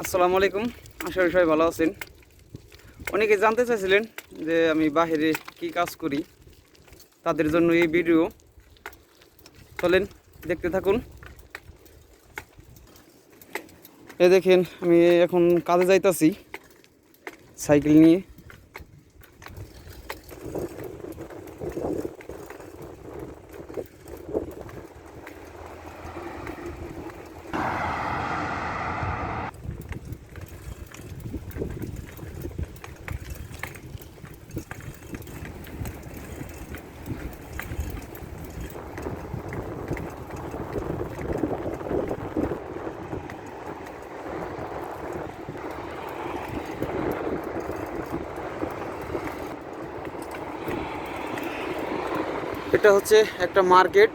আসসালামু আলাইকুম। আশা করি সবাই ভালো আছেন। অনেকে জানতে চাইছিলেন যে আমি বাহিরে কি কাজ করি। তাদের জন্য এই ভিডিও। চলেন, দেখতে থাকুন। এ দেখেন, আমি এখন কাজে যাইতাছি। সাইকেল নিয়ে। এটা হচ্ছে একটা মার্কেট।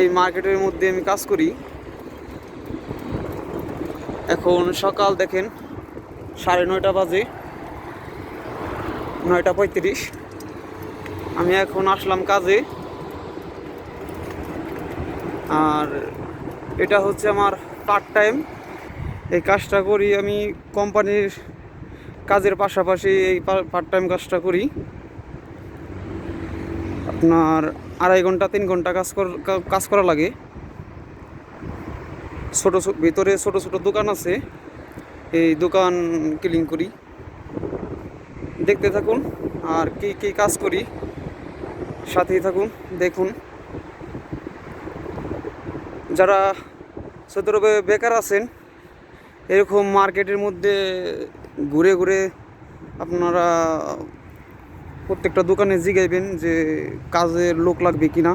এই মার্কেটের মধ্যে আমি কাজ করি। এখন সকাল দেখেন, সাড়ে নয়টা বাজে, নয়টা পঁয়ত্রিশ। আমি এখন আসলাম কাজে। আর এটা হচ্ছে আমার পার্ট টাইম এই কাজটা করি আমি কোম্পানির কাজের পাশাপাশি এই পার্ট টাইম কাজটা করি। আপনার আড়াই ঘণ্টা, তিন ঘণ্টা কাজ কর- কাজ করা লাগে। ছোটো ভিতরে ছোট ছোট দোকান আছে। এই দোকান ক্লিন করি। দেখতে থাকুন আর কি কি কাজ করি। সাথেই থাকুন, দেখুন। যারা সতেরোবে বেকার আছেন, এরকম মার্কেটের মধ্যে ঘুরে ঘুরে আপনারা প্রত্যেকটা দোকানে জিগাইবেন যে কাজের লোক লাগবে কিনা।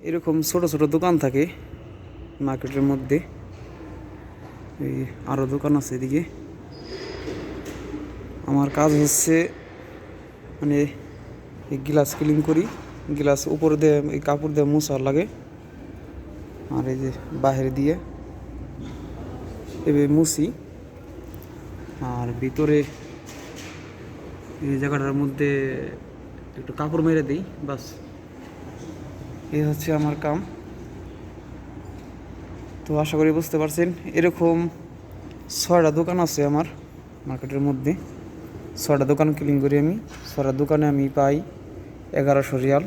এরকম ছোট ছোট দোকান থাকে মার্কেটের মধ্যে। এই আরও দোকান আছে এদিকে। আমার কাজ হচ্ছে মানে এই গ্লাস ক্লিন করি, গ্লাস উপরে দিয়ে এই কাপড় দিয়ে মুছার লাগে। আর এই যে বাইরে দিয়ে এভাবে মুছি। আর ভিতরে এই জায়গাটার মধ্যে একটু কাপড় মেরে দিই, বাস। এই হচ্ছে আমার কাম। তো আশা করি বুঝতে পারছেন, এরকম ছয়টা দোকান আছে আমার মার্কেটের মধ্যে। ছয়টা দোকান ক্লিন করি আমি, ছয়টা দোকানে আমি পাই এগারোশো রিয়াল।